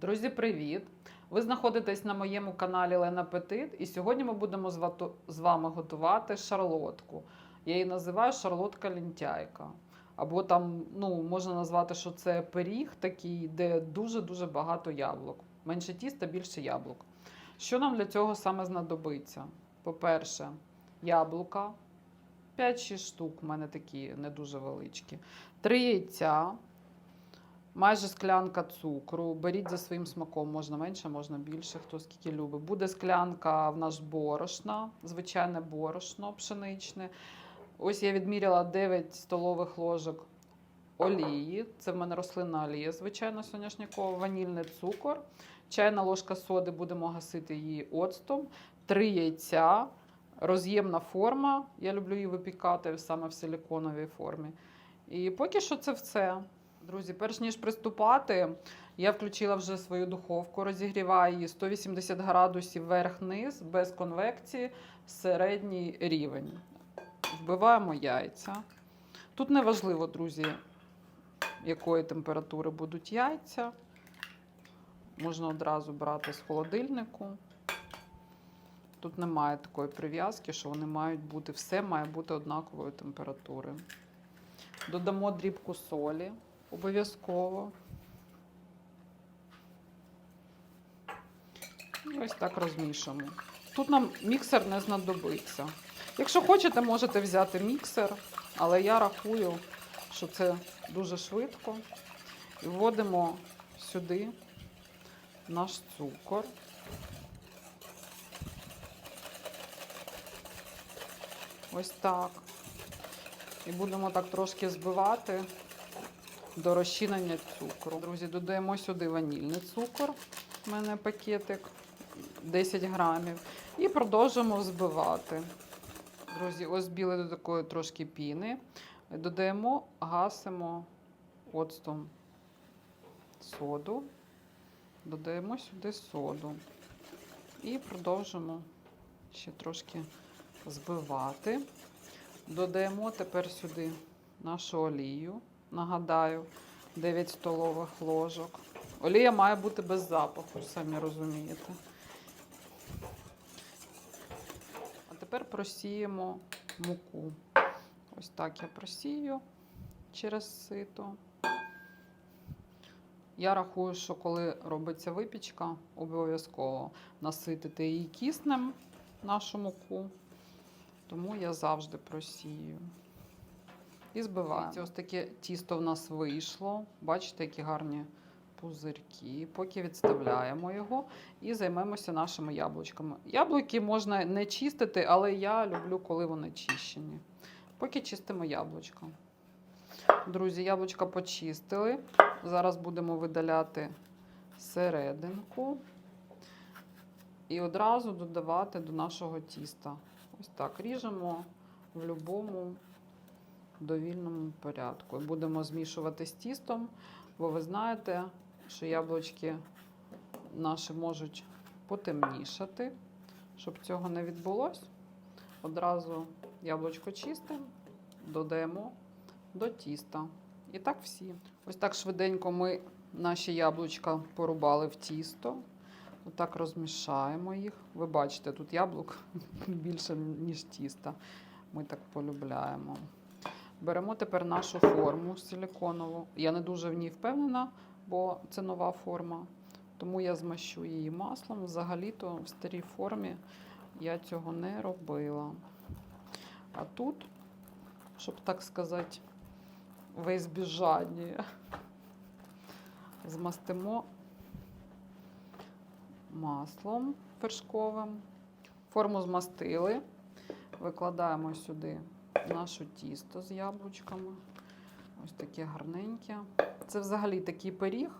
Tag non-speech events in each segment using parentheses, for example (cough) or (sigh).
Друзі, привіт! Ви знаходитесь на моєму каналі Лена Петит, і сьогодні ми будемо з вами готувати шарлотку. Я її називаю шарлотка лінтяйка. Або там ну, можна назвати, що це пиріг такий, де дуже-дуже багато яблук. Менше тіста, більше яблук. Що нам для цього саме знадобиться? По-перше, яблука. 5-6 штук, у мене такі не дуже величкі. Три яйця, майже склянка цукру. Беріть за своїм смаком, можна менше, можна більше, хто скільки любить. Буде склянка в нас борошна, звичайне борошно пшеничне. Ось я відміряла 9 столових ложок олії. Це в мене рослинна олія, звичайно, соняшникова, ванільний цукор. Чайна ложка соди, будемо гасити її оцтом. Три яйця, роз'ємна форма. Я люблю її випікати саме в силіконовій формі. І поки що це все. Друзі, перш ніж приступати, я включила вже свою духовку, розігріваю її 180 градусів верх-низ, без конвекції, середній рівень. Вбиваємо яйця. Тут не важливо, друзі, якої температури будуть яйця. Можна одразу брати з холодильнику. Тут немає такої прив'язки, що вони мають бути, все має бути однакової температури. Додамо дрібку солі обов'язково. Ось так розмішуємо. Тут нам міксер не знадобиться. Якщо хочете, можете взяти міксер, але я рахую, що це дуже швидко. І вводимо сюди наш цукор. Ось так. І будемо так трошки збивати до розчинення цукру. Друзі, додаємо сюди ванільний цукор. У мене пакетик 10 грамів. І продовжуємо взбивати. Друзі, ось біли до такої трошки піни. Додаємо, гасимо оцтом соду. Додаємо сюди соду. І продовжимо ще трошки збивати. Додаємо тепер сюди нашу олію. Нагадаю, 9 столових ложок. Олія має бути без запаху, самі розумієте. А тепер просіємо муку. Ось так я просію через сито. Я рахую, що коли робиться випічка, обов'язково наситити її киснем нашу муку. Тому я завжди просію. І збиваю. Ось таке тісто в нас вийшло. Бачите, які гарні пузирки. Поки відставляємо його і займемося нашими яблучками. Яблуки можна не чистити, але я люблю, коли вони чищені. Поки чистимо яблучко. Друзі, яблучка почистили. Зараз будемо видаляти серединку і одразу додавати до нашого тіста. Ось так ріжемо в будь-якому довільному порядку. Будемо змішувати з тістом, бо ви знаєте, що яблучки наші можуть потемнішати. Щоб цього не відбулося, одразу яблучко чисте додаємо до тіста. І так всі. Ось так швиденько ми наші яблучка порубали в тісто. Отак розмішаємо їх. Ви бачите, тут яблук (laughs) більше, ніж тіста. Ми так полюбляємо. Беремо тепер нашу форму силіконову. Я не дуже в ній впевнена, бо це нова форма. Тому я змащу її маслом. Взагалі-то в старій формі я цього не робила. А тут, щоб так сказати, во избіжання, змастимо маслом вершковим. Форму змастили. Викладаємо сюди наше тісто з яблучками. Ось таке гарненьке. Це взагалі такий пиріг,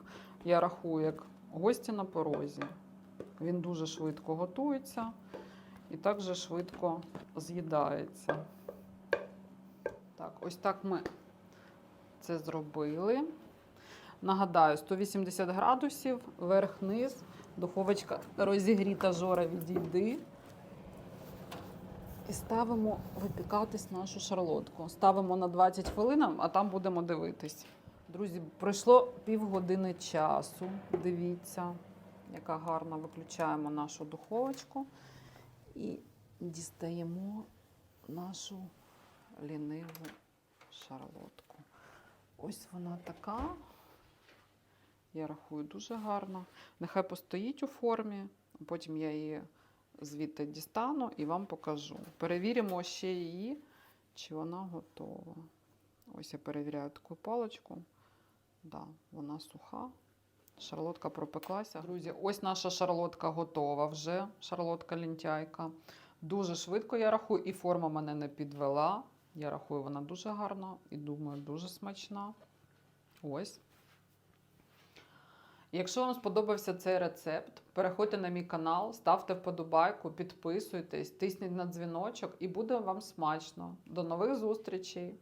я рахую, як гості на порозі. Він дуже швидко готується і також швидко з'їдається. Так, ось так ми це зробили. Нагадаю, 180 градусів, верх-низ, духовочка розігріта жора відійди. І ставимо випікатись нашу шарлотку. Ставимо на 20 хвилин, а там будемо дивитись. Друзі, пройшло півгодини часу. Дивіться, яка гарна. Виключаємо нашу духовочку і дістаємо нашу ліниву шарлотку. Ось вона така. Я рахую дуже гарна. Нехай постоїть у формі, потім я її звідти дістану і вам покажу. Перевіримо ще її, чи вона готова. Ось я перевіряю таку паличку. Да, вона суха. Шарлотка пропеклася. Друзі, ось наша шарлотка готова вже. Шарлотка лінтяйка. Дуже швидко я рахую, і форма мене не підвела. Я рахую, вона дуже гарна і думаю, дуже смачна. Ось. Якщо вам сподобався цей рецепт, переходьте на мій канал, ставте вподобайку, підписуйтесь, тисніть на дзвіночок і буде вам смачно. До нових зустрічей!